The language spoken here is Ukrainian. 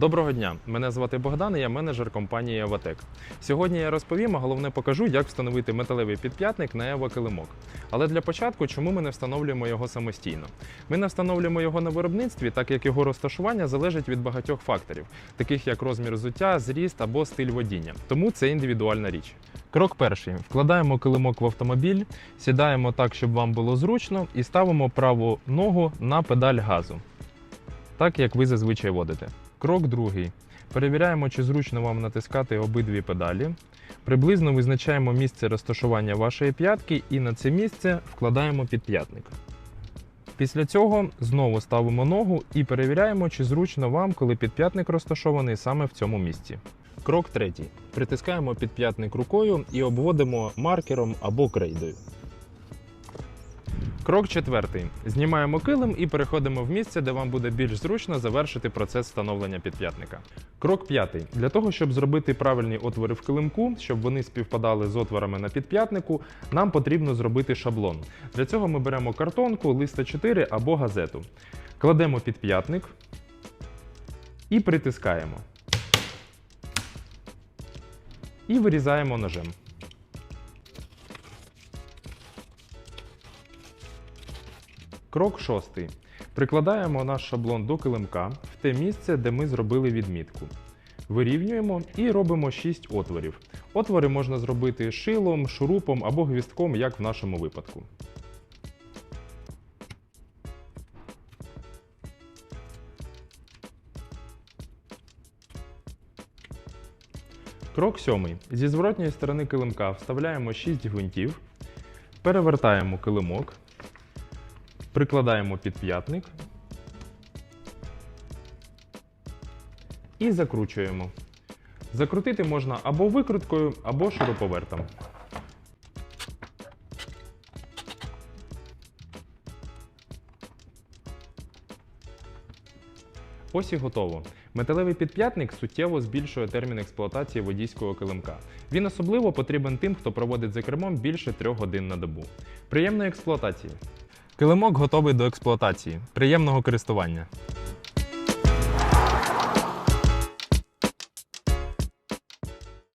Доброго дня! Мене звати Богдан, і я менеджер компанії Аватек. Сьогодні я розповім, а головне покажу, як встановити металевий підп'ятник на Evo килимок. Але для початку, чому ми не встановлюємо його самостійно? Ми не встановлюємо його на виробництві, так як його розташування залежить від багатьох факторів, таких як розмір взуття, зріст або стиль водіння. Тому це індивідуальна річ. Крок перший: вкладаємо килимок в автомобіль, сідаємо так, щоб вам було зручно, і ставимо праву ногу на педаль газу, так як ви зазвичай водите. Крок другий. Перевіряємо, чи зручно вам натискати обидві педалі. Приблизно визначаємо місце розташування вашої п'ятки і на це місце вкладаємо підп'ятник. Після цього знову ставимо ногу і перевіряємо, чи зручно вам, коли підп'ятник розташований саме в цьому місці. Крок третій. Притискаємо підп'ятник рукою і обводимо маркером або крейдою. Крок четвертий. Знімаємо килим і переходимо в місце, де вам буде більш зручно завершити процес встановлення підп'ятника. Крок п'ятий. Для того, щоб зробити правильні отвори в килимку, щоб вони співпадали з отворами на підп'ятнику, нам потрібно зробити шаблон. Для цього ми беремо картонку, лист А4 або газету. Кладемо підп'ятник і притискаємо. І вирізаємо ножем. Крок шостий. Прикладаємо наш шаблон до килимка в те місце, де ми зробили відмітку. Вирівнюємо і робимо 6 отворів. Отвори можна зробити шилом, шурупом або гвістком, як в нашому випадку. Крок сьомий. Зі зворотньої сторони килимка вставляємо 6 гвинтів, перевертаємо килимок, прикладаємо підп'ятник і закручуємо. Закрутити можна або викруткою, або шуруповертом. Ось і готово. Металевий підп'ятник суттєво збільшує термін експлуатації водійського килимка. Він особливо потрібен тим, хто проводить за кермом більше трьох годин на добу. Приємної експлуатації! Килимок готовий до експлуатації. Приємного користування!